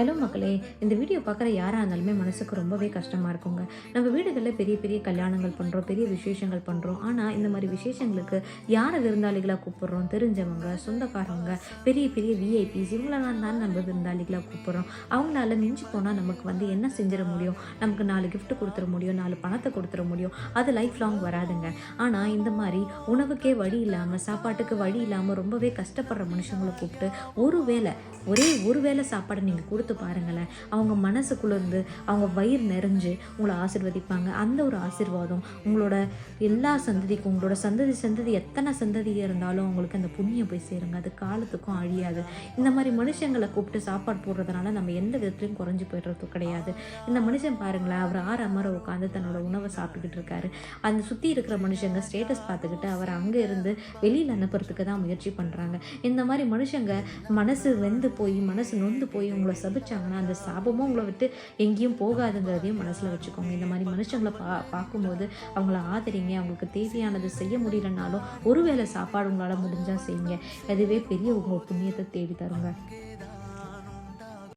Hello மக்களே இந்த video பார்க்குற யாராக இருந்தாலுமே மனசுக்கு ரொம்பவே கஷ்டமாக இருக்குங்க. நம்ம வீடுகளில் பெரிய பெரிய கல்யாணங்கள் பண்ணுறோம் பெரிய விசேஷங்கள் பண்ணுறோம் ஆனால் இந்த மாதிரி விசேஷங்களுக்கு யாரை விருந்தாளிகளாக கூப்பிட்றோம்? தெரிஞ்சவங்க சொந்தக்காரவங்க பெரிய பெரிய விஐபிஸ் இவங்களெல்லாம் தான் நம்ம விருந்தாளிகளாக கூப்பிட்றோம். அவங்களால மிஞ்சி போனால் நமக்கு வந்து என்ன செஞ்சிட முடியும்? நமக்கு நாலு கிஃப்ட் கொடுத்துட முடியும் நாலு பணத்தை கொடுத்துட முடியும். அது லைஃப் லாங் வராதுங்க. ஆனால் இந்த மாதிரி உணவுக்கே வழி இல்லாமல் சாப்பாட்டுக்கு வழி இல்லாமல் ரொம்பவே கஷ்டப்படுற மனுஷங்களை கூப்பிட்டு ஒரு வேளை ஒரே ஒரு வேளை சாப்பாடு நீங்கள் கொடுத்து பாருங்களேன். அவங்க மனசுக்குள்ளேருந்து அவங்க வயிறு நிறைஞ்சு உங்களை ஆசிர்வதிப்பாங்க. அந்த ஒரு ஆசிர்வாதம் உங்களோட எல்லா சந்ததிக்கும் உங்களோட சந்ததி சந்ததி எத்தனை சந்ததி இருந்தாலும் அவங்களுக்கு அந்த புண்ணியம் போய் சேருங்க. அது காலத்துக்கும் அழியாது. இந்த மாதிரி மனுஷங்களை கூப்பிட்டு சாப்பாடு போடுறதுனால நம்ம எந்த விதத்துலையும் குறைஞ்சி போயிடுறது கிடையாது. இந்த மனுஷன் பாருங்களேன் அவர் ஆறு அமர உட்காந்து தன்னோட உணவை சாப்பிட்டுக்கிட்டு இருக்காரு. அந்த சுற்றி இருக்கிற மனுஷங்க ஸ்டேட்டஸ் பார்த்துக்கிட்டு அவர் அங்கே இருந்து வெளியில் அனுப்புறதுக்கு தான் முயற்சி பண்ணுறாங்க இந்த மாதிரி மனுஷங்க மனசு வெந்து போய் மனசு நொந்து போய் உங்களை சபிச்சாங்கன்னா அந்த சாபமும் உங்களை விட்டு எங்கேயும் போகாதுங்கிறதையும் மனசில் வச்சுக்கோங்க. இந்த மாதிரி மனுஷங்களை பா பார்க்கும்போது அவங்கள ஆதரிங்க அவங்களுக்கு தேவையானது செய்ய முடியலனாலும் ஒருவேளை சாப்பாடு உங்களால் முடிஞ்சால் செய்யுங்க. அதுவே பெரிய உங்கள் புண்ணியத்தை தேடி தருங்க.